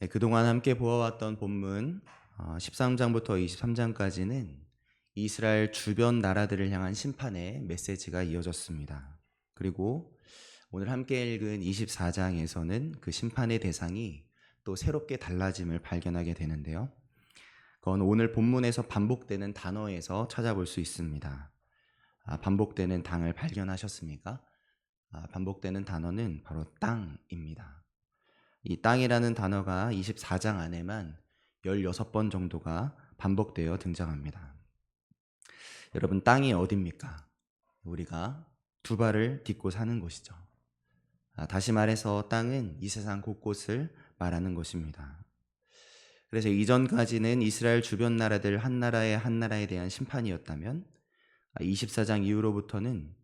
네, 그동안 함께 보아왔던 본문 어, 13장부터 23장까지는 이스라엘 주변 나라들을 향한 심판의 메시지가 이어졌습니다. 그리고 오늘 함께 읽은 24장에서는 그 심판의 대상이 또 새롭게 달라짐을 발견하게 되는데요. 그건 오늘 본문에서 반복되는 단어에서 찾아볼 수 있습니다. 아, 반복되는 당을 발견하셨습니까? 아, 반복되는 단어는 바로 땅입니다. 이 땅이라는 단어가 24장 안에만 16번 정도가 반복되어 등장합니다. 여러분, 땅이 어딥니까? 우리가 두 발을 딛고 사는 곳이죠. 아, 다시 말해서 땅은 이 세상 곳곳을 말하는 것입니다. 그래서 이전까지는 이스라엘 주변 나라들 한 나라의 한 나라에 대한 심판이었다면 24장 이후로부터는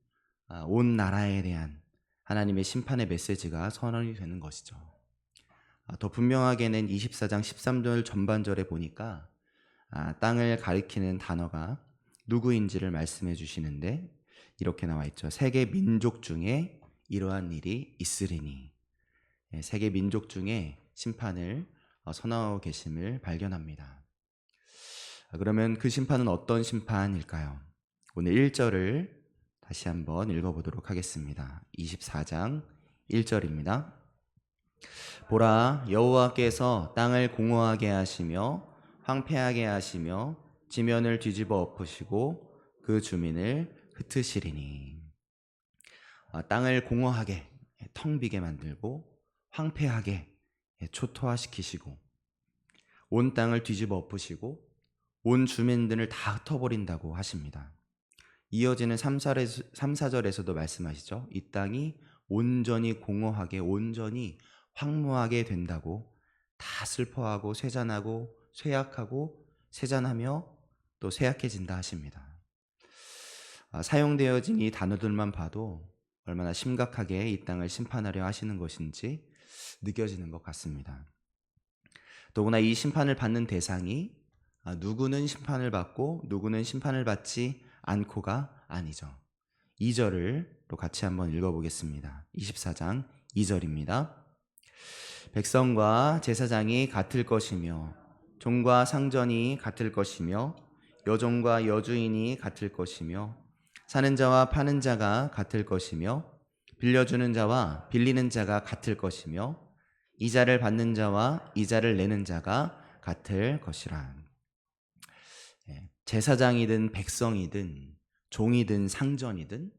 아, 온 나라에 대한 하나님의 심판의 메시지가 선언이 되는 것이죠. 아, 더 분명하게는 24장 13절 전반절에 보니까 아, 땅을 가리키는 단어가 누구인지를 말씀해 주시는데 이렇게 나와 있죠. 세계 민족 중에 이러한 일이 있으리니 예, 세계 민족 중에 심판을 어, 선언하고 계심을 발견합니다. 아, 그러면 그 심판은 어떤 심판일까요? 오늘 1절을 다시 한번 읽어보도록 하겠습니다. 24장 1절입니다. 보라 여호와께서 땅을 공허하게 하시며 황폐하게 하시며 지면을 뒤집어 엎으시고 그 주민을 흩으시리니 아, 땅을 공허하게 텅 비게 만들고 황폐하게 초토화시키시고 온 땅을 뒤집어 엎으시고 온 주민들을 다 흩어버린다고 하십니다. 이어지는 3, 4절에서도 말씀하시죠. 이 땅이 온전히 공허하게 온전히 황무하게 된다고 다 슬퍼하고 쇠잔하고 쇠약하고 쇠잔하며 또 쇠약해진다 하십니다. 아, 사용되어진 이 단어들만 봐도 얼마나 심각하게 이 땅을 심판하려 하시는 것인지 느껴지는 것 같습니다. 더구나 이 심판을 받는 대상이 아, 누구는 심판을 받고 누구는 심판을 받지 않고가 아니죠. 2절을 또 같이 한번 읽어보겠습니다. 24장 2절입니다. 백성과 제사장이 같을 것이며 종과 상전이 같을 것이며 여종과 여주인이 같을 것이며 사는 자와 파는 자가 같을 것이며 빌려주는 자와 빌리는 자가 같을 것이며 이자를 받는 자와 이자를 내는 자가 같을 것이라. 예, 제사장이든 백성이든 종이든 상전이든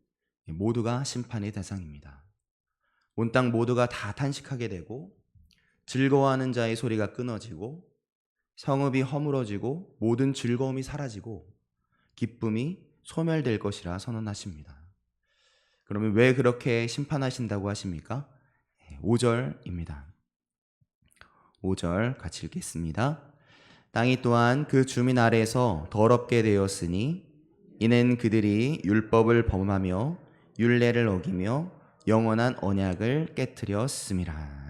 모두가 심판의 대상입니다. 온 땅 모두가 다 탄식하게 되고 즐거워하는 자의 소리가 끊어지고 성읍이 허물어지고 모든 즐거움이 사라지고 기쁨이 소멸될 것이라 선언하십니다. 그러면 왜 그렇게 심판하신다고 하십니까? 5절입니다. 5절 같이 읽겠습니다. 땅이 또한 그 주민 아래에서 더럽게 되었으니 이는 그들이 율법을 범하며 율례를 어기며 영원한 언약을 깨뜨렸음이라.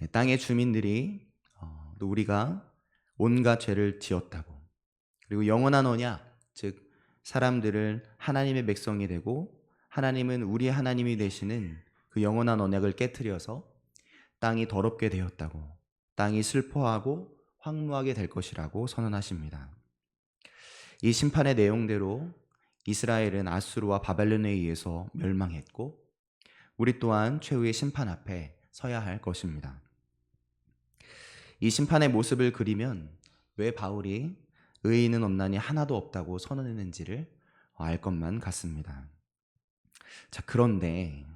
네, 땅의 주민들이 어, 또 우리가 온갖 죄를 지었다고 그리고 영원한 언약 즉 사람들을 하나님의 백성이 되고 하나님은 우리 하나님이 되시는 그 영원한 언약을 깨뜨려서 땅이 더럽게 되었다고 땅이 슬퍼하고 황무하게 될 것이라고 선언하십니다. 이 심판의 내용대로 이스라엘은 아수르와 바벨론에 의해서 멸망했고 우리 또한 최후의 심판 앞에 서야 할 것입니다. 이 심판의 모습을 그리면 왜 바울이 의인은 없나니 하나도 없다고 선언했는지를 알 것만 같습니다. 자, 그런데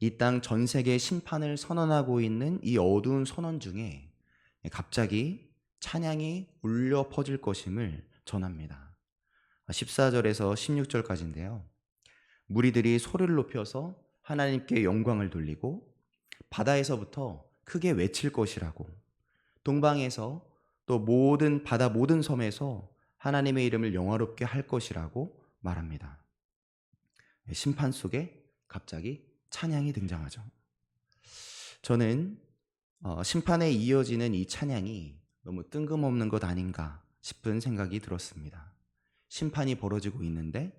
이 땅 전 세계 심판을 선언하고 있는 이 어두운 선언 중에 갑자기 찬양이 울려 퍼질 것임을 전합니다. 14절에서 16절까지인데요. 무리들이 소리를 높여서 하나님께 영광을 돌리고 바다에서부터 크게 외칠 것이라고 동방에서 또 모든 바다 모든 섬에서 하나님의 이름을 영화롭게 할 것이라고 말합니다. 심판 속에 갑자기 찬양이 등장하죠. 저는 어, 심판에 이어지는 이 찬양이 너무 뜬금없는 것 아닌가 싶은 생각이 들었습니다. 심판이 벌어지고 있는데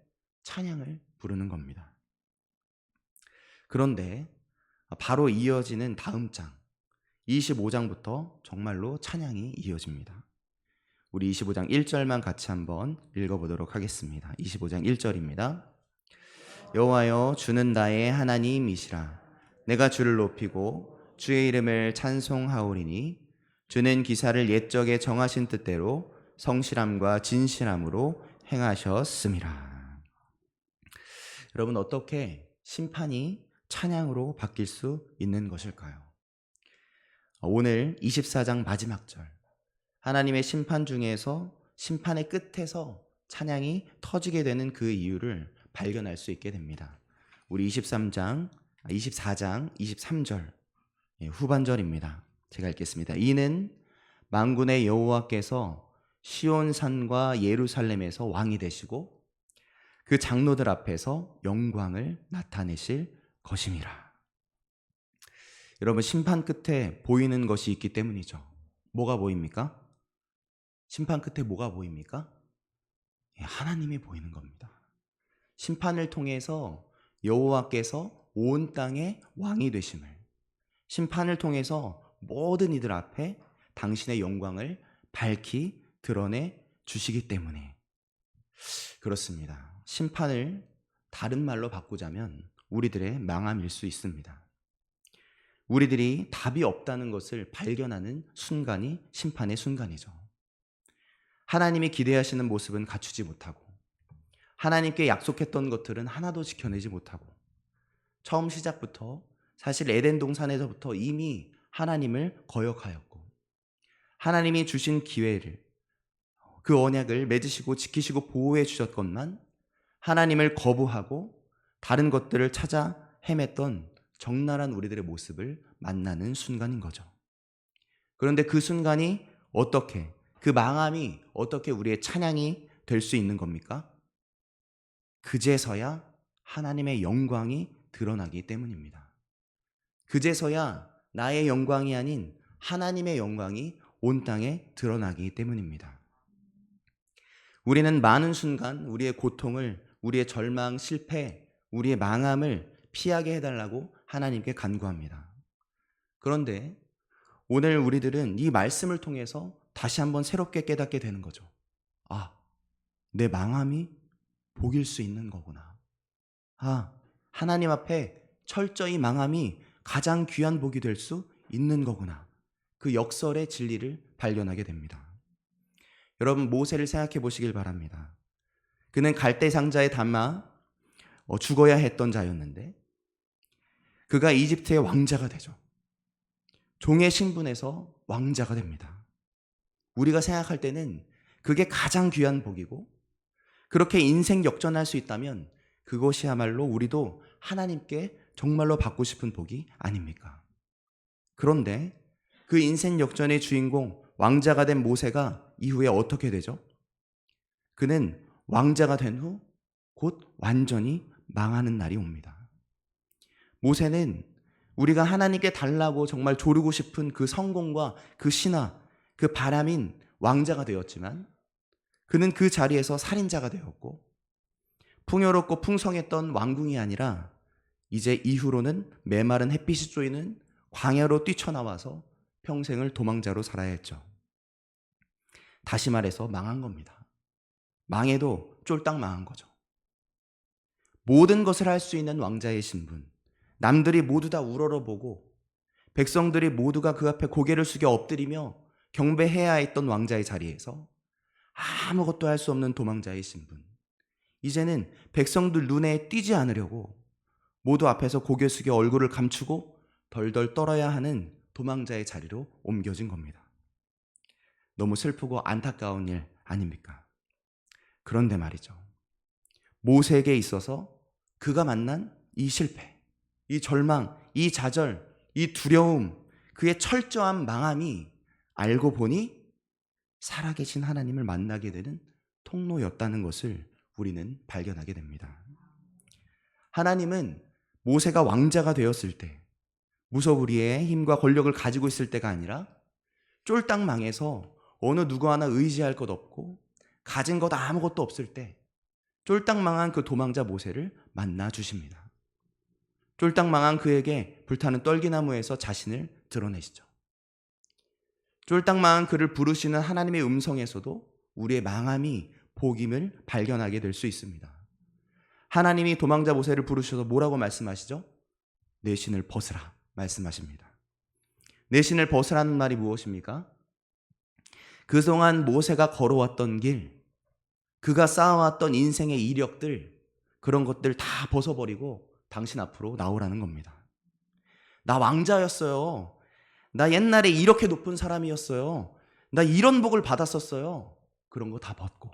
찬양을 부르는 겁니다. 그런데 바로 이어지는 다음 장 25장부터 정말로 찬양이 이어집니다. 우리 25장 1절만 같이 한번 읽어보도록 하겠습니다. 25장 1절입니다. 여호와여 주는 나의 하나님이시라 내가 주를 높이고 주의 이름을 찬송하오리니 주는 기사를 옛적에 정하신 뜻대로 성실함과 진실함으로 행하셨음이라. 여러분 어떻게 심판이 찬양으로 바뀔 수 있는 것일까요? 오늘 24장 마지막 절 하나님의 심판 중에서 심판의 끝에서 찬양이 터지게 되는 그 이유를 발견할 수 있게 됩니다. 우리 23장, 24장, 23절 예, 후반절입니다. 제가 읽겠습니다. 이는 만군의 여호와께서 시온산과 예루살렘에서 왕이 되시고 그 장로들 앞에서 영광을 나타내실 것임이라. 여러분 심판 끝에 보이는 것이 있기 때문이죠. 뭐가 보입니까? 심판 끝에 뭐가 보입니까? 예, 하나님이 보이는 겁니다. 심판을 통해서 여호와께서 온 땅의 왕이 되심을 심판을 통해서 모든 이들 앞에 당신의 영광을 밝히 드러내 주시기 때문에 그렇습니다. 심판을 다른 말로 바꾸자면 우리들의 망함일 수 있습니다. 우리들이 답이 없다는 것을 발견하는 순간이 심판의 순간이죠. 하나님이 기대하시는 모습은 갖추지 못하고 하나님께 약속했던 것들은 하나도 지켜내지 못하고 처음 시작부터 사실 에덴 동산에서부터 이미 하나님을 거역하였고 하나님이 주신 기회를 그 언약을 맺으시고 지키시고 보호해 주셨건만 하나님을 거부하고 다른 것들을 찾아 헤맸던 적나란 우리들의 모습을 만나는 순간인 거죠. 그런데 그 순간이 어떻게 그 망함이 어떻게 우리의 찬양이 될 수 있는 겁니까? 그제서야 하나님의 영광이 드러나기 때문입니다. 그제서야 나의 영광이 아닌 하나님의 영광이 온 땅에 드러나기 때문입니다. 우리는 많은 순간 우리의 고통을, 우리의 절망, 실패, 우리의 망함을 피하게 해달라고 하나님께 간구합니다. 그런데 오늘 우리들은 이 말씀을 통해서 다시 한번 새롭게 깨닫게 되는 거죠. 아, 내 망함이 복일 수 있는 거구나. 아, 하나님 앞에 철저히 망함이 가장 귀한 복이 될 수 있는 거구나. 그 역설의 진리를 발견하게 됩니다. 여러분, 모세를 생각해 보시길 바랍니다. 그는 갈대 상자에 담아 어, 죽어야 했던 자였는데, 그가 이집트의 왕자가 되죠. 종의 신분에서 왕자가 됩니다. 우리가 생각할 때는 그게 가장 귀한 복이고 그렇게 인생 역전할 수 있다면 그것이야말로 우리도 하나님께 정말로 받고 싶은 복이 아닙니까? 그런데 그 인생 역전의 주인공 왕자가 된 모세가 이후에 어떻게 되죠? 그는 왕자가 된 후 곧 완전히 망하는 날이 옵니다. 모세는 우리가 하나님께 달라고 정말 조르고 싶은 그 성공과 그 신화, 그 바람인 왕자가 되었지만 그는 그 자리에서 살인자가 되었고 풍요롭고 풍성했던 왕궁이 아니라 이제 이후로는 메마른 햇빛이 쪼이는 광야로 뛰쳐나와서 평생을 도망자로 살아야 했죠. 다시 말해서 망한 겁니다. 망해도 쫄딱 망한 거죠. 모든 것을 할 수 있는 왕자의 신분, 남들이 모두 다 우러러보고 백성들이 모두가 그 앞에 고개를 숙여 엎드리며 경배해야 했던 왕자의 자리에서 아무것도 할 수 없는 도망자의 신분. 이제는 백성들 눈에 띄지 않으려고 모두 앞에서 고개 숙여 얼굴을 감추고 덜덜 떨어야 하는 도망자의 자리로 옮겨진 겁니다. 너무 슬프고 안타까운 일 아닙니까? 그런데 말이죠. 모세에게 있어서 그가 만난 이 실패, 이 절망, 이 좌절, 이 두려움, 그의 철저한 망함이 알고 보니 살아계신 하나님을 만나게 되는 통로였다는 것을 우리는 발견하게 됩니다. 하나님은 모세가 왕자가 되었을 때, 무소부리의 힘과 권력을 가지고 있을 때가 아니라 쫄딱 망해서 어느 누구 하나 의지할 것 없고 가진 것 아무것도 없을 때 쫄딱 망한 그 도망자 모세를 만나 주십니다. 쫄딱 망한 그에게 불타는 떨기나무에서 자신을 드러내시죠. 쫄딱 망한 그를 부르시는 하나님의 음성에서도 우리의 망함이 복임을 발견하게 될 수 있습니다. 하나님이 도망자 모세를 부르셔서 뭐라고 말씀하시죠? 내 신을 벗으라 말씀하십니다. 내 신을 벗으라는 말이 무엇입니까? 그동안 모세가 걸어왔던 길, 그가 쌓아왔던 인생의 이력들, 그런 것들 다 벗어버리고 당신 앞으로 나오라는 겁니다. 나 왕자였어요. 나 옛날에 이렇게 높은 사람이었어요. 나 이런 복을 받았었어요. 그런 거 다 벗고.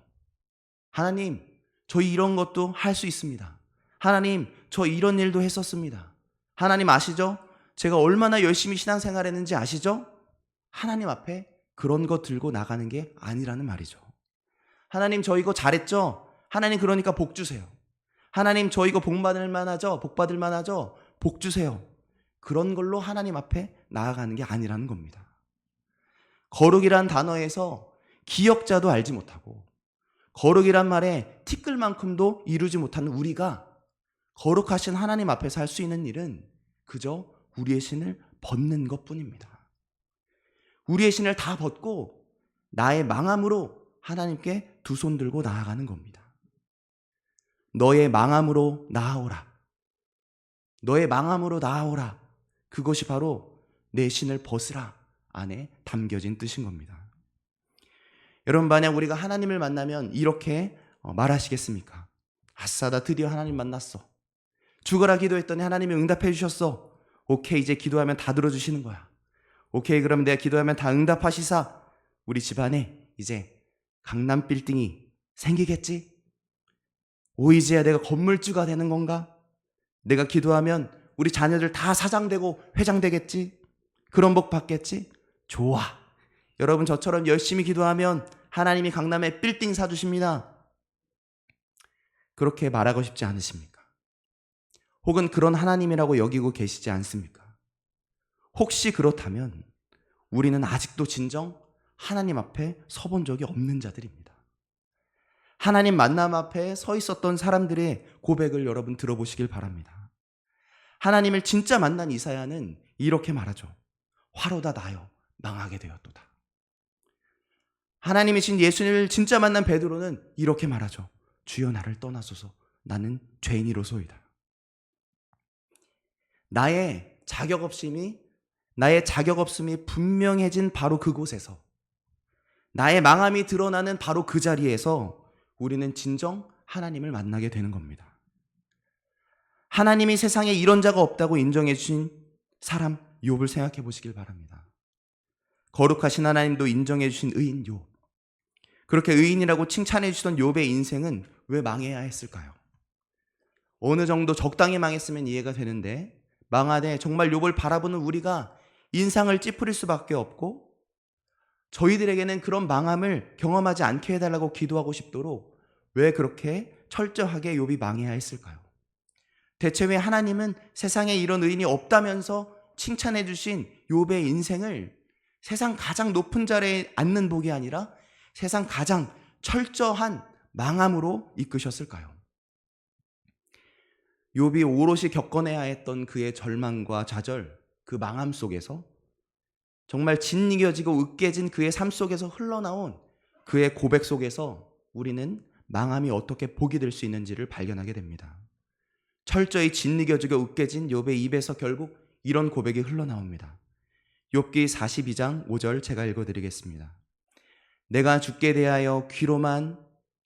하나님, 저 이런 것도 할 수 있습니다. 하나님, 저 이런 일도 했었습니다. 하나님 아시죠? 제가 얼마나 열심히 신앙생활 했는지 아시죠? 하나님 앞에 그런 거 들고 나가는 게 아니라는 말이죠. 하나님, 저 이거 잘했죠? 하나님, 그러니까 복 주세요. 하나님, 저 이거 복 받을 만하죠? 복 받을 만하죠? 복 주세요. 그런 걸로 하나님 앞에 나아가는 게 아니라는 겁니다. 거룩이란 단어에서 기억자도 알지 못하고 거룩이란 말에 티끌만큼도 이루지 못하는 우리가 거룩하신 하나님 앞에서 할 수 있는 일은 그저 우리의 신을 벗는 것 뿐입니다. 우리의 신을 다 벗고 나의 망함으로 하나님께 두 손 들고 나아가는 겁니다. 너의 망함으로 나아오라. 너의 망함으로 나아오라. 그것이 바로 내 신을 벗으라 안에 담겨진 뜻인 겁니다. 여러분 만약 우리가 하나님을 만나면 이렇게 어, 말하시겠습니까? 아싸 나 드디어 하나님 만났어. 죽어라 기도했더니 하나님이 응답해 주셨어. 오케이 이제 기도하면 다 들어주시는 거야. 오케이 그럼 내가 기도하면 다 응답하시사 우리 집안에 이제 강남 빌딩이 생기겠지? 오 이제야 내가 건물주가 되는 건가? 내가 기도하면 우리 자녀들 다 사장되고 회장되겠지? 그런 복 받겠지? 좋아. 여러분 저처럼 열심히 기도하면 하나님이 강남에 빌딩 사주십니다. 그렇게 말하고 싶지 않으십니까? 혹은 그런 하나님이라고 여기고 계시지 않습니까? 혹시 그렇다면 우리는 아직도 진정 하나님 앞에 서본 적이 없는 자들입니다. 하나님 만남 앞에 서 있었던 사람들의 고백을 여러분 들어보시길 바랍니다. 하나님을 진짜 만난 이사야는 이렇게 말하죠. 화로다 나여 망하게 되었도다. 하나님이신 예수님을 진짜 만난 베드로는 이렇게 말하죠. 주여 나를 떠나소서 나는 죄인이로소이다. 나의 자격 없음이 나의 자격 없음이 분명해진 바로 그곳에서 나의 망함이 드러나는 바로 그 자리에서 우리는 진정 하나님을 만나게 되는 겁니다. 하나님이 세상에 이런 자가 없다고 인정해 주신 사람 욥을 생각해 보시길 바랍니다. 거룩하신 하나님도 인정해 주신 의인 욥. 그렇게 의인이라고 칭찬해 주시던 욥의 인생은 왜 망해야 했을까요? 어느 정도 적당히 망했으면 이해가 되는데 망하되 정말 욥을 바라보는 우리가 인상을 찌푸릴 수밖에 없고 저희들에게는 그런 망함을 경험하지 않게 해달라고 기도하고 싶도록 왜 그렇게 철저하게 욥이 망해야 했을까요? 대체 왜 하나님은 세상에 이런 의인이 없다면서 칭찬해 주신 욥의 인생을 세상 가장 높은 자리에 앉는 복이 아니라 세상 가장 철저한 망함으로 이끄셨을까요? 욥이 오롯이 겪어내야 했던 그의 절망과 좌절, 그 망함 속에서 정말 짓이겨지고 으깨진 그의 삶 속에서 흘러나온 그의 고백 속에서 우리는 망함이 어떻게 복이 될 수 있는지를 발견하게 됩니다. 철저히 짓이겨지고 으깨진 욥의 입에서 결국 이런 고백이 흘러나옵니다. 욥기 42장 5절 제가 읽어 드리겠습니다. 내가 죽게 대하여 귀로만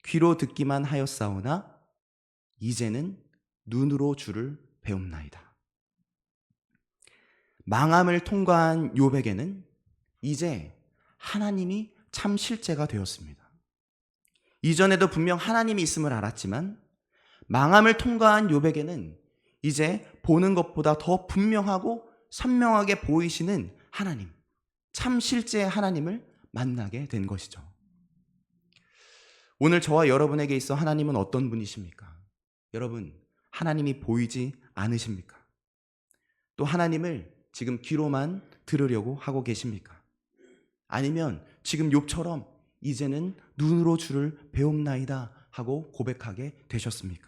귀로 듣기만 하였사오나 이제는 눈으로 주를 배움나이다. 망함을 통과한 욥에게는 이제 하나님이 참 실제가 되었습니다. 이전에도 분명 하나님이 있음을 알았지만 망함을 통과한 욥에게는 이제 보는 것보다 더 분명하고 선명하게 보이시는 하나님, 참 실제의 하나님을 만나게 된 것이죠. 오늘 저와 여러분에게 있어 하나님은 어떤 분이십니까? 여러분, 하나님이 보이지 않으십니까? 또 하나님을 지금 귀로만 들으려고 하고 계십니까? 아니면 지금 욥처럼 이제는 눈으로 주를 배움나이다 하고 고백하게 되셨습니까?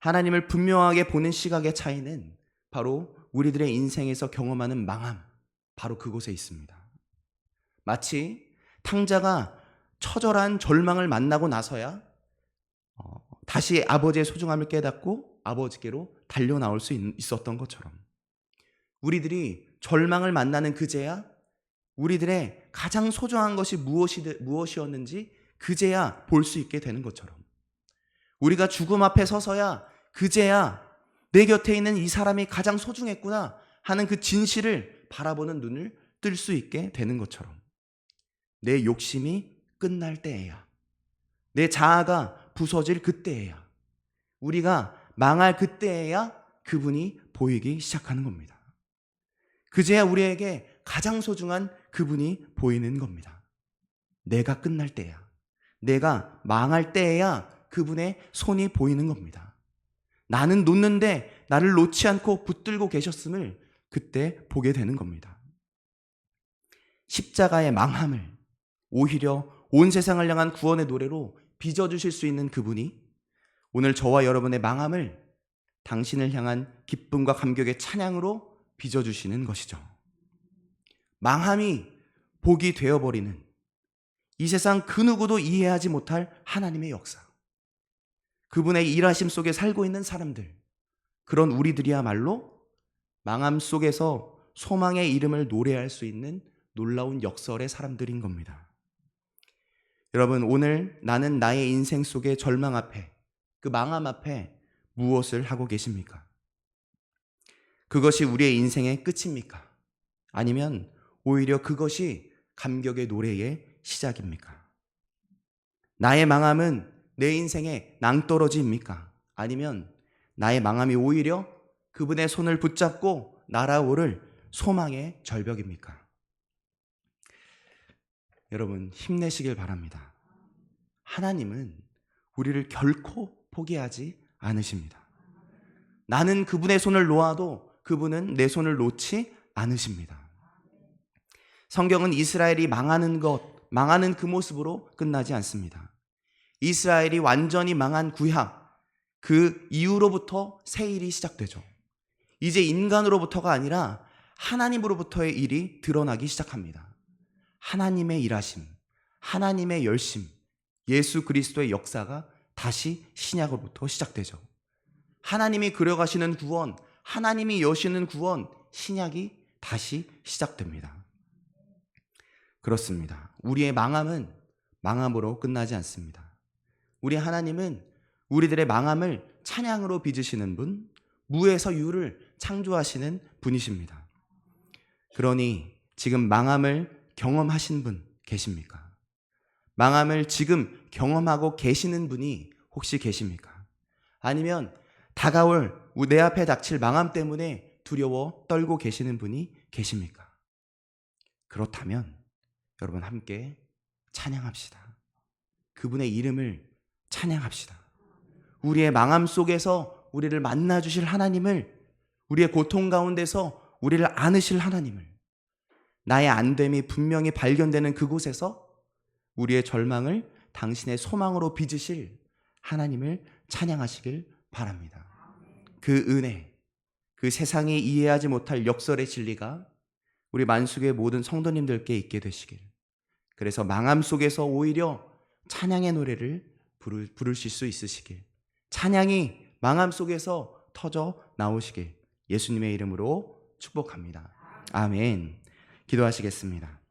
하나님을 분명하게 보는 시각의 차이는 바로 우리들의 인생에서 경험하는 망함, 바로 그곳에 있습니다. 마치 탕자가 처절한 절망을 만나고 나서야 어, 다시 아버지의 소중함을 깨닫고 아버지께로 달려 나올 수 있- 있었던 것처럼. 우리들이 절망을 만나는 그제야? 우리들의 가장 소중한 것이 무엇이, 무엇이었는지 그제야 볼 수 있게 되는 것처럼. 우리가 죽음 앞에 서서야 그제야 내 곁에 있는 이 사람이 가장 소중했구나 하는 그 진실을 바라보는 눈을 뜰 수 있게 되는 것처럼. 내 욕심이 끝날 때에야. 내 자아가 부서질 그때에야. 우리가 망할 그때에야 그분이 보이기 시작하는 겁니다. 그제야 우리에게 가장 소중한 그분이 보이는 겁니다. 내가 끝날 때야. 내가 망할 때에야 그분의 손이 보이는 겁니다. 나는 놓는데 나를 놓지 않고 붙들고 계셨음을 그때 보게 되는 겁니다. 십자가의 망함을 오히려 온 세상을 향한 구원의 노래로 빚어주실 수 있는 그분이 오늘 저와 여러분의 망함을 당신을 향한 기쁨과 감격의 찬양으로 빚어주시는 것이죠. 망함이 복이 되어버리는 이 세상 그 누구도 이해하지 못할 하나님의 역사. 그분의 일하심 속에 살고 있는 사람들. 그런 우리들이야말로 망함 속에서 소망의 이름을 노래할 수 있는 놀라운 역설의 사람들인 겁니다. 여러분, 오늘 나는 나의 인생 속의 절망 앞에, 그 망함 앞에 무엇을 하고 계십니까? 그것이 우리의 인생의 끝입니까? 아니면 오히려 그것이 감격의 노래의 시작입니까? 나의 망함은 내 인생의 낭떠러지입니까? 아니면 나의 망함이 오히려 그분의 손을 붙잡고 날아오를 소망의 절벽입니까? 여러분, 힘내시길 바랍니다. 하나님은 우리를 결코 포기하지 않으십니다. 나는 그분의 손을 놓아도 그분은 내 손을 놓지 않으십니다. 성경은 이스라엘이 망하는 것, 망하는 그 모습으로 끝나지 않습니다. 이스라엘이 완전히 망한 구약, 그 이후로부터 새 일이 시작되죠. 이제 인간으로부터가 아니라 하나님으로부터의 일이 드러나기 시작합니다. 하나님의 일하심, 하나님의 열심, 예수 그리스도의 역사가 다시 신약으로부터 시작되죠. 하나님이 그려가시는 구원, 하나님이 여시는 구원, 신약이 다시 시작됩니다. 그렇습니다. 우리의 망함은 망함으로 끝나지 않습니다. 우리 하나님은 우리들의 망함을 찬양으로 빚으시는 분, 무에서 유를 창조하시는 분이십니다. 그러니 지금 망함을 경험하신 분 계십니까? 망함을 지금 경험하고 계시는 분이 혹시 계십니까? 아니면 다가올 내 앞에 닥칠 망함 때문에 두려워 떨고 계시는 분이 계십니까? 그렇다면 여러분 함께 찬양합시다. 그분의 이름을 찬양합시다. 우리의 망함 속에서 우리를 만나 주실 하나님을 우리의 고통 가운데서 우리를 안으실 하나님을 나의 안됨이 분명히 발견되는 그곳에서 우리의 절망을 당신의 소망으로 빚으실 하나님을 찬양하시길 바랍니다. 그 은혜, 그 세상이 이해하지 못할 역설의 진리가 우리 만숙의 모든 성도님들께 있게 되시길. 그래서 망함 속에서 오히려 찬양의 노래를 부르, 부르실 수 있으시길. 찬양이 망함 속에서 터져 나오시길. 예수님의 이름으로 축복합니다. 아멘. 기도하시겠습니다.